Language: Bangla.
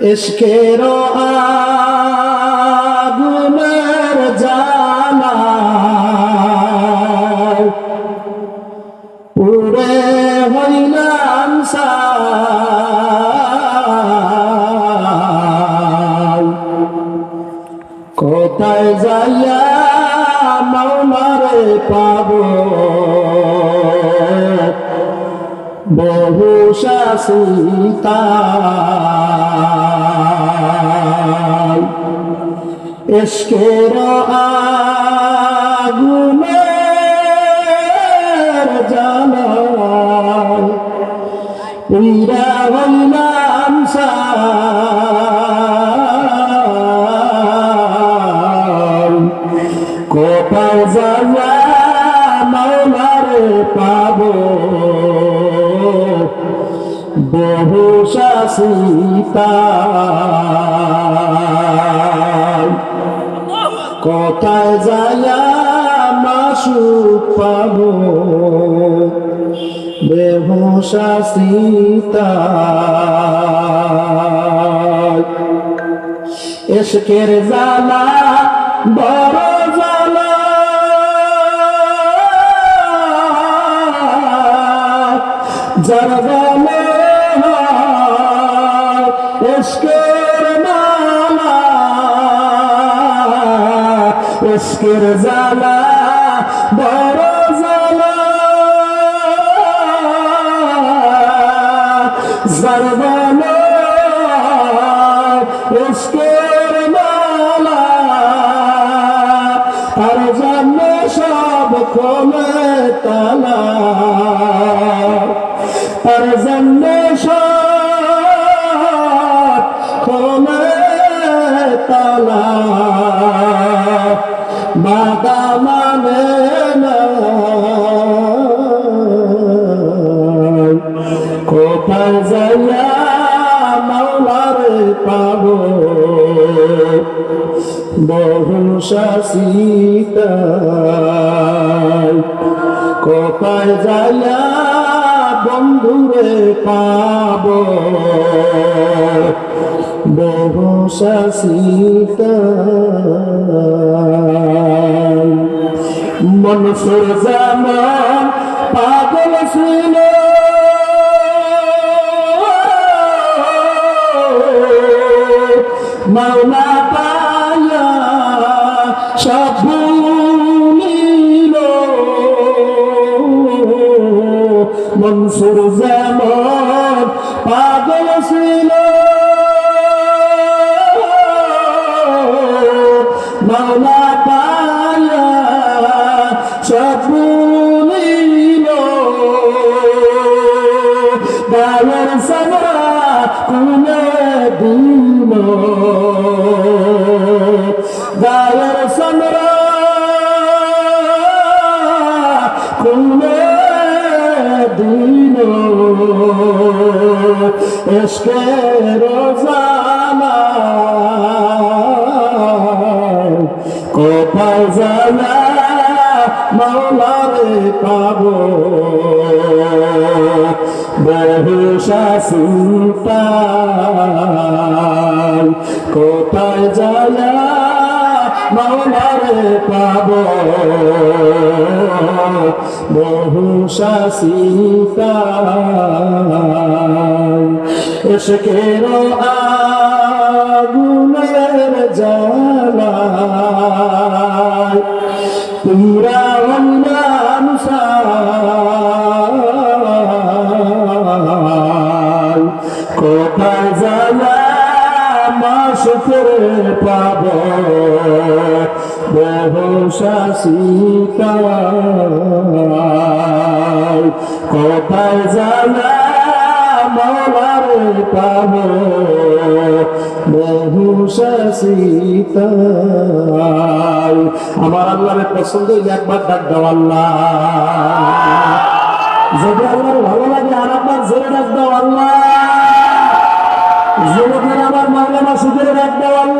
ইশকের আগুনের জানা পুরে হইলাম সাই কোথায় যাইয়া মাওলারে পাবো বহু শাসিতা এসকের আগুনের জানায় উইরা শাসিতা কোথায় যায়া মাসু পাবো। বেহুশা সীতা এসকের জালা বড় জালা যার জালে এসকের মালা এসকের জালা বড় জালা জরবানো এসকের মালা আর জানে সব খোলে তালা। আর জানে সব তালা। বাদা মানে কোথায় যাইয়া মাওলারে পাবো? বহু শাসিতা। কোথায় যাইয়া বন্ধুরে পাবো? বহু মনসুর জামান পাগল ছিল। মাওলা পায়া সব মনসুর যেমন পাগল ছিল। এসকে রোজানা কোথায় জানা মাওলারে পাবো? বহু শাসিতাই কোথায় যায় মাওলারে পাবো? বহু শাসিতাই এসকের আগুনের জ্বালায়। পুরা অন্যান কোথায় জানা মাস করে পাব বহু শাসিতা আমার আল্লাহরে পছন্দ একবার ডাক দাও আল্লাহ। যদি আল্লাহর ভালো লাগে আর একবার জোরে ডাক দাও আল্লাহ। যুবকের আমার সুদের ডাক দাও আল্লাহ।